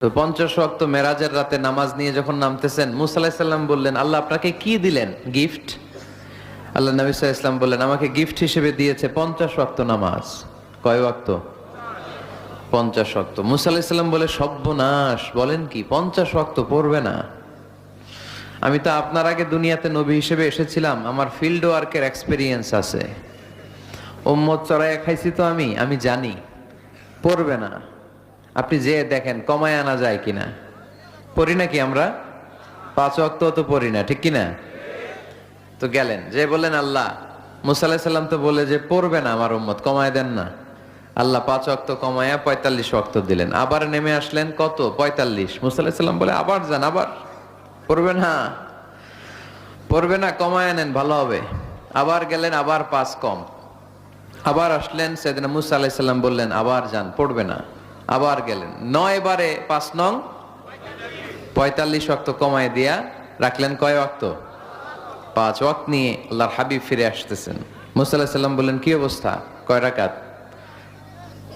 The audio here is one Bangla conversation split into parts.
তো পঞ্চাশ ওয়াক্ত মেরাজের রাতে নামাজ নিয়ে যখন নামতেছেন, মুসা আলাহিসাল্লাম বললেন, আল্লাহ আপনাকে কি দিলেন? গিফট? আল্লাহ নবী ইসলাম বললেন, আমাকে গিফট হিসেবে দিয়েছে পঞ্চাশ ওয়াক্ত নামাজ। কয় ওয়াক্ত? পঞ্চাশ ওয়াক্ত। মুসা আলাহিসাল্লাম বলে, সর্বনাশ, বলেন কি, পঞ্চাশ ওয়াক্ত পড়বে না। আমি তো আপনার আগে দুনিয়াতে নবী হিসেবে এসেছিলাম, আমার ফিল্ড ওয়ার্কের এক্সপিরিয়েন্স আছে। ওম্মত চড়াইয়া খাইছি তো আমি আমি জানি, পড়বে না। আপনি যে দেখেন, কমায় আনা যায় কিনা? পড়ি নাকি আমরা? পাঁচ অক্ত তো পড়ি না, ঠিক কিনা? তো গেলেন, যে বললেন, আল্লাহ মুসাল্লাহ তো বলে যে পড়বে না আমার উম্মত, কমায় দেন না। আল্লাহ পাঁচ অক্ত কমায়া পঁয়তাল্লিশ অক্ত দিলেন। আবার নেমে আসলেন, কত? পঁয়তাল্লিশ? মুসাল্লাহ বলে, আবার যান, আবার। পড়বে না। পড়বে না, কমায় নেন ভালো হবে। আবার গেলেন, আবার পাঁচ কম। আবার আসলেন, সেদিন মুসা আলাইসাল্লাম বললেন, আবার যান, পড়বে না। আবার গেলেন। নয় বারে পাঁচ নং, পঁয়তাল্লিশ অক্ত কমায় দিয়া রাখলেন কয় অক্ত? পাঁচ ওয়াক্ত নিয়ে আল্লাহর হাবিব ফিরে আসতেছেন। মুসা আলাহিসাল্লাম বললেন, কি অবস্থা? কয় রাকাত?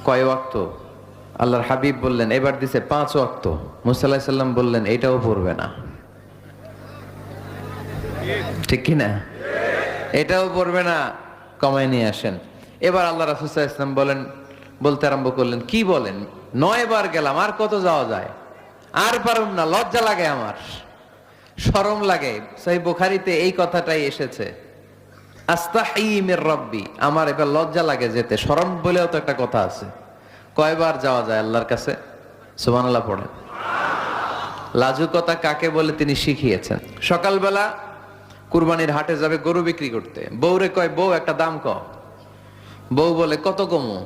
কয় ওয়াক্ত আল্লাহর হাবিব বললেন, এবার দিছে পাঁচ ওয়াক্ত মুসা আলাহিসাল্লাম বললেন, এটাও পড়বে না। ঠিক কি না? এটাও পড়বে না, কমায় নিয়ে আসেন। এবার আল্লাহ রাসুসাহ ইসলাম বলেন, বলতে আরম্ভ করলেন, কি বলেন? নয় বার গেলাম, আর কত যাওয়া যায়? আর পারুম না, লজ্জা লাগে আমার। শরম লাগে। সেই বুখারিতে এই কথাটাই এসেছে। আস্তাহিমের রব্বি। আমার এবার লজ্জা লাগে যেতে। শরম বলেও তো একটা কথা আছে। কয়বার যাওয়া যায় আল্লাহর কাছে? সুবহানাল্লাহ পড়েন। লাজুকতা কাকে বলে তিনি শিখিয়েছেন। সকালবেলা কুরবানির হাটে যাবে গরু বিক্রি করতে। বউরে কয়, বউ, একটা দাম ক বউ বলে, কত কমু?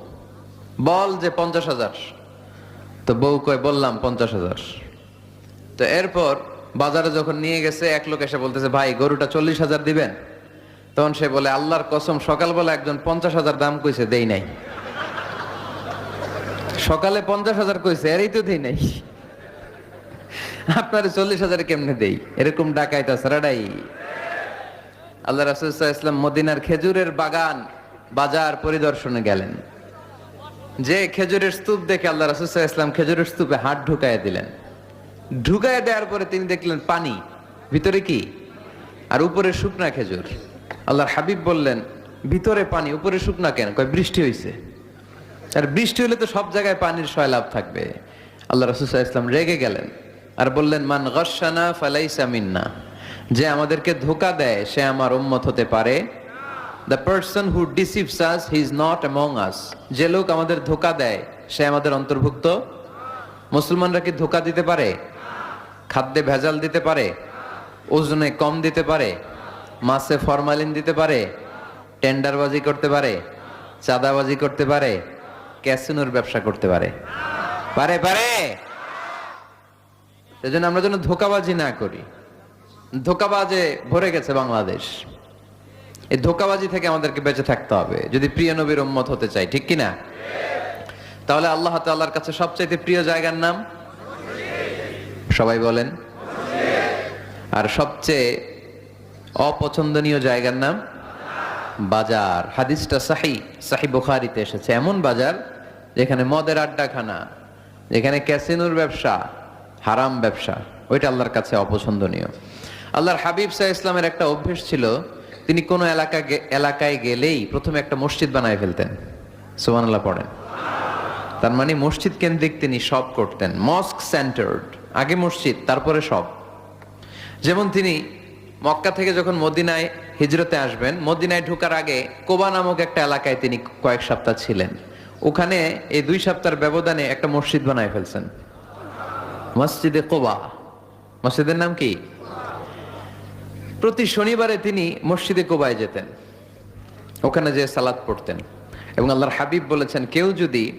বল যে পঞ্চাশ হাজার। তো বউ কয়, বললাম পঞ্চাশ হাজার। তো এরপর বাজারে যখন নিয়ে গেছে, এক লোক এসে বলতেছে, ভাই, গরুটা চল্লিশ হাজার দিবেন? তখন সে বলে, আল্লাহর কসম, সকালবেলা একজন পঞ্চাশ হাজার দাম কইছে, দেই নাই। সকালে পঞ্চাশ হাজার কইছে, এরই তো দেই নাই। আপনার চল্লিশ হাজার কেমনে দেই? এরকম ডাকাইতা সারাডাই আল্লাহ রাসুল ইসলাম মদিনার খেজুরের বাগান বাজার পরিদর্শনে গেলেন। যে খেজুরের স্তূপ দেখে আল্লাহ রাসুল ইসলাম খেজুরের স্তূপে হাত ঢুকাইয়া দিলেন। ঢুকাইয়া দেওয়ার পরে তিনি দেখলেন পানি। ভিতরে কি? আর উপরে শুকনা খেজুর। আল্লাহর হাবিব বললেন, ভিতরে পানি, উপরে শুকনা কেন? কয়, বৃষ্টি হয়েছে আর বৃষ্টি হলে তো সব জায়গায় পানির সয়লাভ থাকবে। আল্লাহ রাসুল ইসলাম রেগে গেলেন আর বললেন, মান গসানা ফালাইসা মিন্না। যে আমাদেরকে ধোকা দেয়, সে আমার উম্মত হতে পারে। The person who deceives us he is not among us যে লোক আমাদের ধোকা দেয়, সে আমাদের অন্তর্ভুক্ত। মুসলমানরা কি ধোকা দিতে পারে? খাদ্যে ভেজাল দিতে পারে? ওজনে কম দিতে পারে? মাছে ফরমালিন দিতে পারে? টেন্ডারবাজি করতে পারে? চাঁদাবাজি করতে পারে? ক্যাসিনোর ব্যবসা করতে পারে? পারে পারে! সেজন্য আমরা যেন ধোকাবাজি না করি। ধোকাবাজে ভরে গেছে বাংলাদেশ। এই ধোকাবাজি থেকে আমাদেরকে বেঁচে থাকতে হবে। যদি প্রিয় নবীর উম্মত হতে চাই, ঠিক কি না তাহলে আল্লাহ তাআলার কাছে সবচাইতে প্রিয় জায়গার নাম? সবাই বলেন। আর সবচেয়ে অপছন্দনীয় জায়গার নাম? বাজার। হাদিসটা সাহি সাহি বুখারিতে এসেছে। এমন বাজার যেখানে মদের আড্ডাখানা, যেখানে ক্যাসিনোর ব্যবসা, হারাম ব্যবসা, ওইটা আল্লাহর কাছে অপছন্দনীয়। আল্লাহর হাবিব সাহা ইসলামের একটা অভ্যেস ছিল তিনি কোনো এলাকা এলাকায় গেলেই প্রথমে একটা মসজিদ বানায় ফেলতেন। সুবহানাল্লাহ পড়েন। তার মানে মসজিদ কেন্দ্রিক তিনি সব করতেন। মস্ক সেন্টার্ড, আগে মসজিদ, তারপরে সব। যেমন তিনি মক্কা থেকে যখন মদিনায় হিজরতে আসবেন, মদিনায় ঢোকার আগে কোবা নামক একটা এলাকায় তিনি কয়েক সপ্তাহ ছিলেন। ওখানে এই দুই সপ্তাহের ব্যবধানে একটা মসজিদ বানায় ফেলছেন। মসজিদে কোবা। মসজিদের নাম কি? প্রতি শনিবারে তিনি মসজিদে কোবায় যেতেন। ওখানে যে সালাদ পড়তেন। এবং আল্লাহর হাবিব বলেছেন, কেউ যদি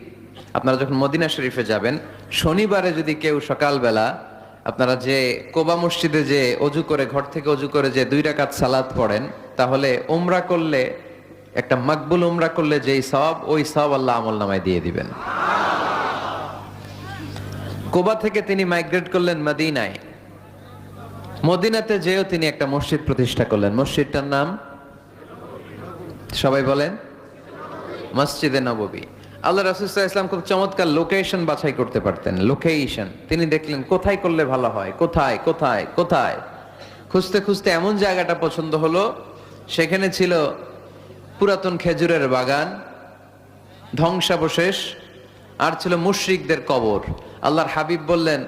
আপনারা যখন মদিনা শরীফে যাবেন, শনিবারে যদি কেউ সকালবেলা আপনারা যে কোবা মসজিদে যে অজু করে, ঘর থেকে অজু করে যে দুই রাকাত সালাদ পড়েন, তাহলে ওমরা করলে, একটা মাকবুল ওমরা করলে যেই সব ওই সব আল্লাহ আমল নামায় দিয়ে দিবেন। কোবা থেকে তিনি মাইগ্রেট করলেন মদিনায়। মদিনাতে যেও তিনি একটা মসজিদ প্রতিষ্ঠা করলেন। মসজিদটার নাম? সবাই বলেন। মসজিদে নববী। আল্লাহ রাসুল্লাহ ইসলাম খুব চমৎকার লোকেশন বাছাই করতে পারতেন। লোকেশন তিনি দেখলেন, কোথায় করলে ভালো হয়? কোথায়? কোথায়? কোথায়? খুঁজতে খুঁজতে এমন জায়গাটা পছন্দ হলো, সেখানে ছিল পুরাতন খেজুরের বাগান, ধ্বংসাবশেষ, আর ছিল মুশরিকদের কবর। আল্লাহর হাবিব বললেন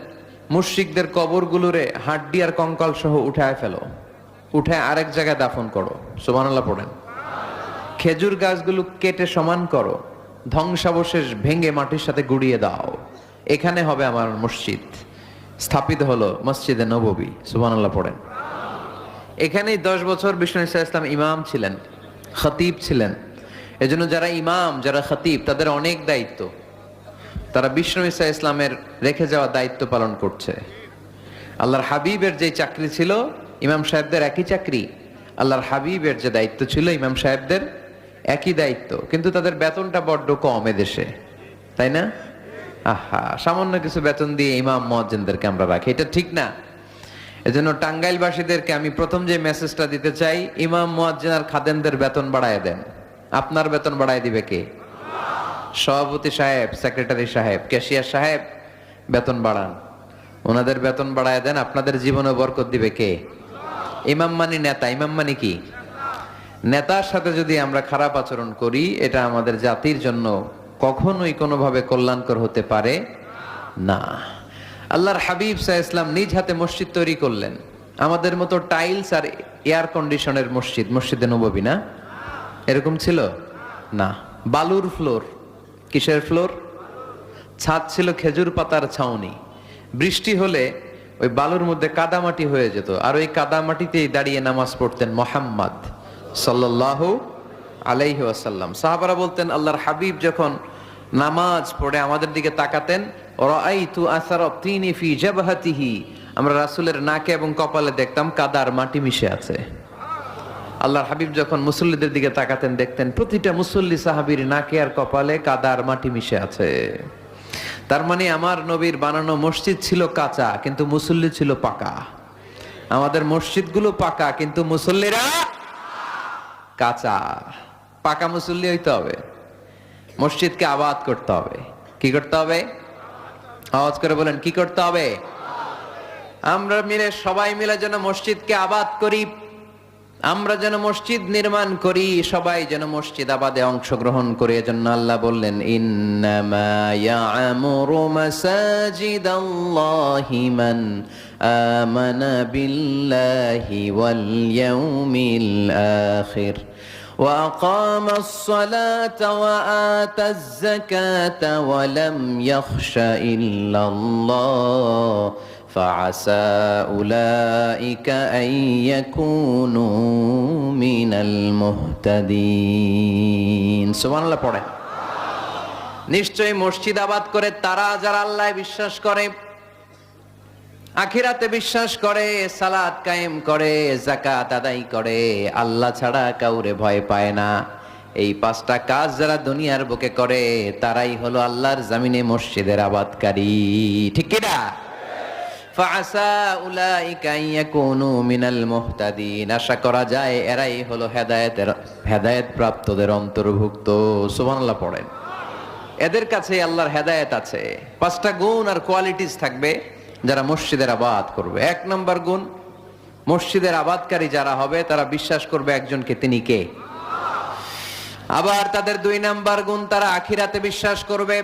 মুশরিকদের কবরগুলোরে হাড্ডি আর কঙ্কাল সহ উঠায় ফেলো। উঠে আরেক জায়গায় দাফন করো। সুবহানাল্লাহ পড়েন। খেজুর গাছগুলো কেটে সমান করো। ধ্বংসাবশেষ ভেঙে মাটির সাথে গুড়িয়ে দাও। এখানে হবে আমার মসজিদ। স্থাপিত হলো মসজিদে নববী। সুবহানাল্লাহ পড়েন। এখানেই দশ বছর বিষ্ণু ইসা ইসলাম ইমাম ছিলেন, খতিব ছিলেন। এজন্য যারা ইমাম, যারা খতিব, তাদের অনেক দায়িত্ব। তারা বিষ্ণু ইসা ইসলামের রেখে যাওয়া দায়িত্ব পালন করছে। আল্লাহর হাবিবের যে চাকরি ছিল, ইমাম সাহেবদের একই চাকরি। আল্লাহর হাবিবের যে দায়িত্ব ছিল, ইমাম সাহেবদের একই দায়িত্ব। কিন্তু তাদের বেতনটা বড্ড কম এদেশে। তাই না? আহা, সামান্য কিছু বেতন দিয়ে ইমাম মহাজেনদেরকে আমরা রাখি। এটা ঠিক না। এজন্য টাঙ্গাইলবাসীদেরকে আমি প্রথম যে মেসেজটা দিতে চাই, ইমাম মুয়াজ্জিন আর বেতন বাড়ায় দেন। আপনার বেতন বাড়ায় দিবে কে? সভাপতি সাহেব সেক্রেটারি সাহেব ক্যাশিয়ার সাহেব, বেতন বাড়ান। ওনাদের বেতন বাড়ায় দেন, আপনাদের জীবনে বরকত দিবে কে? ইমাম মানি নেতা, ইমাম মানি কি? নেতার সাথে যদি আমরা খারাপ আচরণ করি, এটা আমাদের জাতির জন্য কখনোই কোনোভাবে কল্যাণকর হতে পারে না। আল্লাহর হাবিব সাহ ইসলাম নিজ হাতে মসজিদ তৈরি করলেন। আমাদের মতো টাইলস আর এয়ার কন্ডিশনের মসজিদ, মসজিদে নববী না? এরকম ছিল? না। বালুর ফ্লোর। কিসের ফ্লোর? ছাদ ছিল খেজুর পাতার ছাউনি। বৃষ্টি হলে ওই বালুর মধ্যে কাদামাটি হয়ে যেত। আর ওই কাদামাটিতেই দাঁড়িয়ে নামাজ পড়তেন মোহাম্মদ সাল্লাল্লাহু আলাইহি ওয়াসাল্লাম। সাহাবারা বলতেন, আল্লাহর হাবিব যখন নামাজ পড়ে আমাদের দিকে তাকাতেন আমরা রাসুলের নাকে এবং কপালে দেখতাম কাদার মাটি মিশে আছে। আল্লাহর হাবিব যখন মুসল্লিদের দিকে তাকাতেন, দেখতেন প্রতিটা মুসল্লি সাহাবীর নাকে আর কপালে কাদার মাটি মিশে আছে। তার মানে আমার নবীর বানানো মসজিদ ছিল কাঁচা, কিন্তু মুসল্লি ছিল পাকা। আমাদের মসজিদগুলো পাকা, কিন্তু মুসল্লিরা কাঁচা। পাকা মুসল্লি হইতে হবে। মসজিদকে আবাদ করতে হবে। কি করতে হবে? আওয়াজ করে বলেন, কি করতে হবে? আমরা মিলে, সবাই মিলে যেন মসজিদকে আবাদ করি। আমরা যেন মসজিদ নির্মাণ করি সবাই যেন মসজিদ আবাদে অংশগ্রহণ করি এজন্য আল্লাহ বললেন ইন্নামা ইয়ামুরু মাসাজিদাল্লাহি মান আমানা বিল্লাহি ওয়াল ইয়াউমিল আখির وأقام الصلاة وآتى الزكاة ولم يخش إلا الله فعسى أولئك أن يكونوا من المهتدين سبحان الله পড়ে নিশ্চয়ই মসজিদ আবাদ করে তারা যারা আল্লাহ বিশ্বাস করে আখিরাতে বিশ্বাস করে সালাত কায়েম করে জাকাত আদায় করে আল্লাহ ছাড়া কাউরে ভয় পায় না এই পাঁচটা কাজ যারা দুনিয়ার বুকে করে তারাই হলো আল্লাহর জামিনে মসজিদের আবাদকারী ঠিক কিনা আশা করা যায় এরাই হলো হেদায়েতের অন্তর্ভুক্ত। পড়েন। এদের হেদায়েত আছে। পাঁচটা গুণ আর থাকবে যারা মসজিদের আবাদ করবে। এক নম্বর গুণ, মসজিদের আবাদকারী যারা হবে, তারা বিশ্বাস করবে একজনকে তিনি কে? আবার তাদের দুই নাম্বার গুণ, তারা আখিরাতে বিশ্বাস করবে।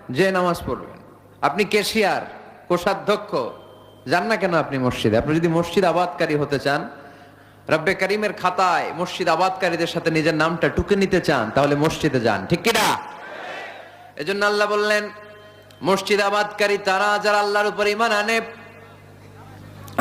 যে নামাজ পড়বেন। আপনি ক্যাশিয়ার কোষাধ্যক্ষ, যান না কেন আপনি মসজিদে? আপনি যদি মসজিদ আবাদকারী হতে চান, রব্বে করিমের খাতায় মসজিদ আবাদকারীদের সাথে নিজের নামটা টুকে নিতে চান, তাহলে মসজিদে যান, ঠিক কিনা? এজন্য আল্লাহ বললেন, মসজিদ আবাদকারী তারা যারা আল্লাহর উপর ইমান আনে,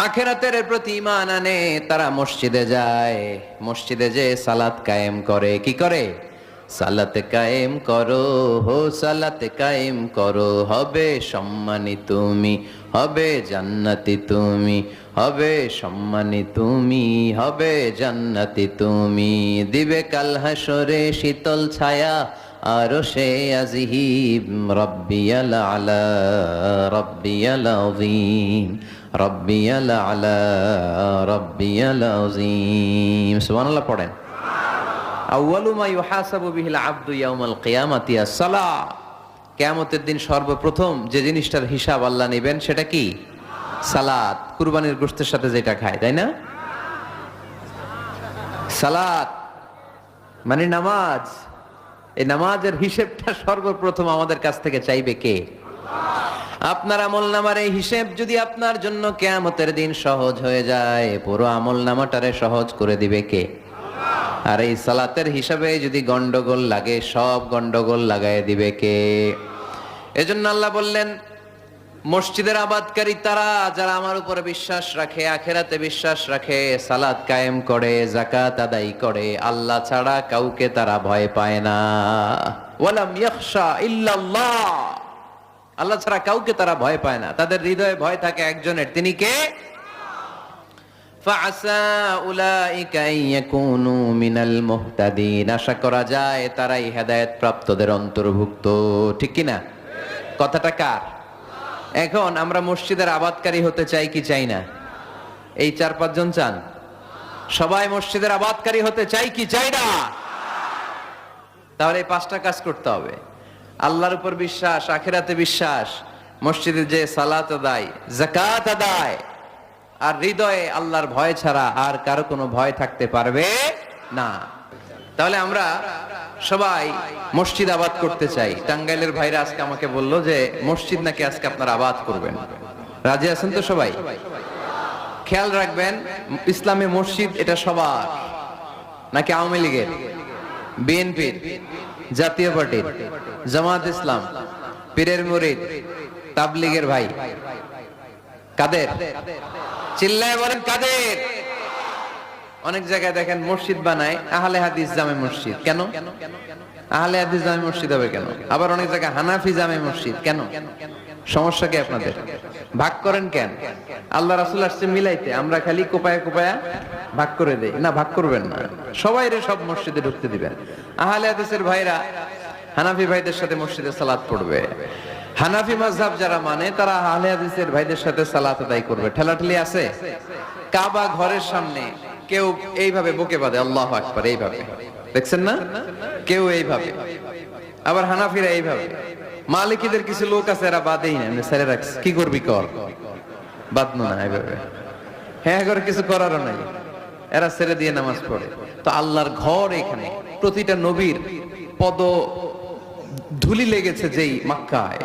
আখেরাতের প্রতি ইমান আনে, তারা মসজিদে যায়। মসজিদে যে সালাত কায়েম করে, কি করে? সালাত কায়েম করো, হো সালাত কায়েম করো, হবে সম্মানী তুমি, হবে জান্নাতি তুমি, হবে সম্মানী তুমি, হবে জান্নাতি তুমি। দিবে কাল হাসরে শীতল ছায়া, আর সে আজিহিব রব্বিয়াল আলা, রব্বিয়াল আযীম, রব্বিয়াল আলা, রব্বিয়াল আযীম। সুবহানাল্লাহ, পড়েন। কিয়ামতের দিন সর্বপ্রথম যে জিনিসটার হিসাব আল্লাহ নেবেন সেটা কি? সালাত। কুরবানির গোশতের সাথে যেটা খায়, তাই না? সালাত। মানে নামাজ। এই নামাজের হিসেবটা সর্বপ্রথম আমাদের কাছ থেকে চাইবে কে? আপনার আমল নামার এই হিসেব যদি আপনার জন্য কেয়ামতের দিন সহজ হয়ে যায়, পুরো আমল নামাটারে সহজ করে দিবে কে? আর এই সালাতের হিসাবে যদি গন্ডগোল লাগে, সব গন্ডগোল লাগাই দিবে কে? এজন্য আল্লাহ বললেন, মসজিদের আবাদকারী তারা যারা আমার উপরে বিশ্বাস রাখে, আখেরাতে বিশ্বাস রাখে, সালাত কায়েম করে জাকাত আদায় করে, আল্লাহ ছাড়া কাউকে তারা ভয় পায় না। ওয়ালাম ইয়াখশা ইল্লাল্লাহ। আল্লাহ ছাড়া কাউকে তারা ভয় পায় না। তাদের হৃদয়ে ভয় থাকে একজনের। তিনি কে? আশা করা যায় তারাই অন্তর্ভুক্ত। ঠিক কথাটা কার? এখন আমরা মসজিদের আবাদকারী হতে চাই কি চাই না? এই চার পাঁচজন চান? সবাই মসজিদের আবাদকারী হতে চাই কি চাই না? তাহলে এই পাঁচটা কাজ করতে হবে। আল্লাহর উপর বিশ্বাস, আখেরাতে বিশ্বাস, মসজিদে যে সালাত আদায় জাকাত আদায় আর হৃদয়ে আল্লাহর ভয় ছাড়া আর কারও কোনো ভয় থাকতে পারবে না। তাহলে আমরা সবাই মসজিদ আবাদ করতে চাই। টাঙ্গাইলের ভাইরা আজকে আমাকে বলল যে, মসজিদ নাকি আজকে আপনারা আবাদ করবেন। রাজি আছেন তো সবাই? খেয়াল রাখবেন, ইসলামে মসজিদ এটা সবার। নাকি আওয়ামী লীগের? বিএনপির, জাতীয় পার্টির, জামাত ইসলাম, পীরের মুরিদ, তাবলিগের ভাই। কাদের? চিল্লায় বলেন, কাদের? অনেক জায়গায় দেখেন মসজিদ বানায়, আহলে হাদিস জামে মসজিদ। কেন? আহলে হাদিস জামে মসজিদ হবে কেন? আবার অনেক জায়গায় হানাফি জামে মসজিদ। কেন? সমস্যা কি আপনাদের? ভাগ করেন কেন? আল্লাহ রাসুল আসছে মিলাইতে, আমরা খালি কোপায়া কোপায়া ভাগ করে দেই। না, ভাগ করবেন না। সবাই রে সব মসজিদে ঢুকতে দিবেন। আহলে হাদিসের ভাইরা, হানাফি ভাইদের সাথে মসজিদে সালাত পড়বে। হানাফি মাযহাব যারা মানে তারা আহলে হাদিসের ভাইদের সাথে সালাত আদায় করবে। ঠেলাঠেলি আছে? কাবা ঘরের সামনে কেউ এইভাবে বুকে বাঁধে, আল্লাহ আকবার, এইভাবে। দেখছেন না? কেউ এইভাবে। আবার হানাফিরা এইভাবে। মালিকিদের কিছু লোক আছে, এরা বাদেই না। এমনি ছেড়ে রাখছে। কি করবি কর? বাদনো না এইভাবে। হ্যাঁ করে কিছু করারও নাই। এরা ছেড়ে দিয়ে নামাজ পড়ে। তো আল্লাহর ঘর এখানে। প্রতিটা নবীর পদ ধুলি লেগেছে যেই মাক্কায়।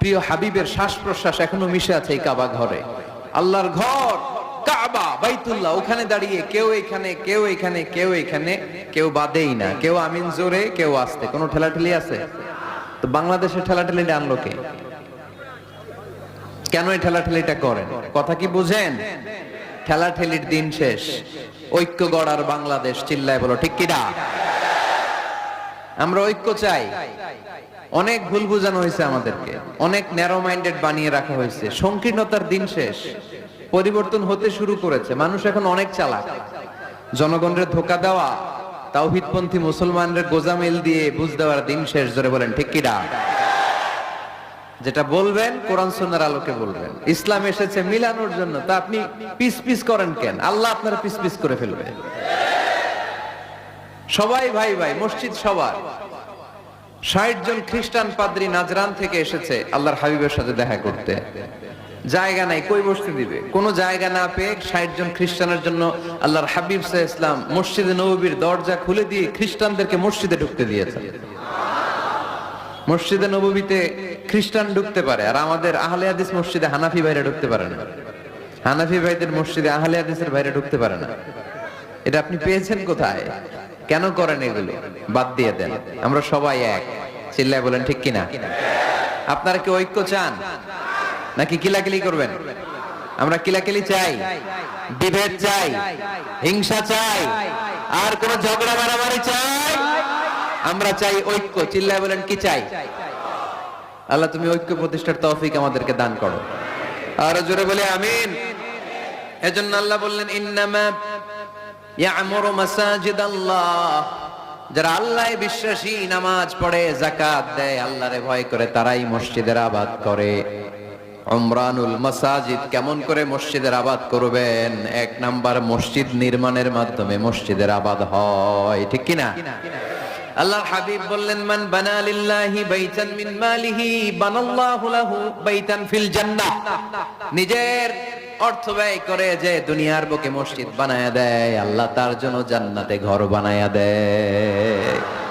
প্রিয় হাবিবের শ্বাস প্রশ্বাস এখনও মিশে আছে এই কাবা ঘরে। আল্লাহর ঘর, কাবা, বাইতুল্লাহ, ওখানে দাঁড়িয়ে কেউ এখানে কেউ এখানে কেউ এখানে, কেউ বাদেই না। কেউ আমিন জোরে, কেউ আসতে। কোনো ঠেলাঠেলি আছে? তো বাংলাদেশের ঠেলাঠেলিটা আনলো কে? কেন এই ঠেলাঠেলিটা করেন? কথা কি বুঝেন? ঠেলাঠেলির দিন শেষ। ঐক্য গড়ার বাংলাদেশ চিল্লায় বলো, ঠিক কিনা আমরা ঐক্য চাই। অনেক ভুল বুঝানো হয়েছে আমাদেরকে। অনেক ন্যারো মাইন্ডেড বানিয়ে রাখা হয়েছে। সংকীর্ণতার দিন শেষ। পরিবর্তন হতে শুরু করেছে। মানুষ এখন অনেক চালাক। জনগণের ধোকা দেওয়া, তাওহিদপন্থী মুসলমানদের গোজামিল দিয়ে বুঝ দেওয়ার দিন শেষ ধরে বলেন, ঠিক কিনা যেটা বলবেন, কোরআন সুন্নার আলোকে বলবেন। ইসলাম এসেছে মিলানোর জন্য। তা আপনি পিস পিস করেন কেন? আল্লাহ আপনার পিস পিস করে ফেলবে। সবাই ভাই ভাই, মসজিদ সবার। ষাট জন খ্রিস্টান পাদ্রী নাজরান থেকে এসেছে আল্লাহর হাবিবের সাথে দেখা করতে। জায়গা নাই, কই বসতে দিবে? কোনো জায়গা না পেয়ে ষাট জন খ্রিস্টানের জন্য আল্লাহর হাবিব সাহ ইসলাম মসজিদে নবীর দরজা খুলে দিয়ে খ্রিস্টানদেরকে মসজিদে ঢুকতে দিয়েছে। মসজিদে নবীতে খ্রিস্টান ঢুকতে পারে, আর আমাদের আহলে হাদিস মসজিদে হানাফি ভাইরা ঢুকতে পারে না। হানাফি ভাইদের মসজিদে আহলে হাদিসের ভাইরা ঢুকতে পারে না। এটা আপনি পেয়েছেন কোথায়? কেন করেন এগুলো? বাদ দিয়ে দেন। আমরা সবাই এক। চিল্লায় বলেন, ঠিক কিনা? আপনারা কি ঐক্য চান? নাকি কিলাকিলি করবেন? আমরা কিলাকিলি চাই, বিভেদ চাই, হিংসা চাই, আর কোন ঝগড়া মারামারি চাই? আমরা চাই ঐক্য। চিল্লায় বলেন, কি চাই? আল্লাহ, তুমি ঐক্য প্রতিষ্ঠার তৌফিক আমাদেরকে দান করো। আর জোরে বলে, আমিন। এজন্য আল্লাহ বললেন, ইন্নামা আল্লাহ যারা আল্লাহ বিশ্বাসী নামাজ পড়ে জাকাত দেয়, আল্লাহরে ভয় করে, তারাই মসজিদের আবাদ করে। মাসাজিদ কেমন করে মসজিদের আবাদ করবেন? এক নাম্বার মসজিদ নির্মাণের মাধ্যমে মসজিদের আবাদ হয়, ঠিক কিনা? আল্লাহর হাবিব বললেন, মান বানা লিল্লাহি বাইতান মিন মালিহি, বানাল্লাহু লাহু বাইতান ফিল জান্নাহ। নিজের অর্থ ব্যয় করে যে দুনিয়ার বুকে মসজিদ বানায়া দেয়, আল্লাহ তার জন্য জান্নাতে ঘর বানায়া দেয়।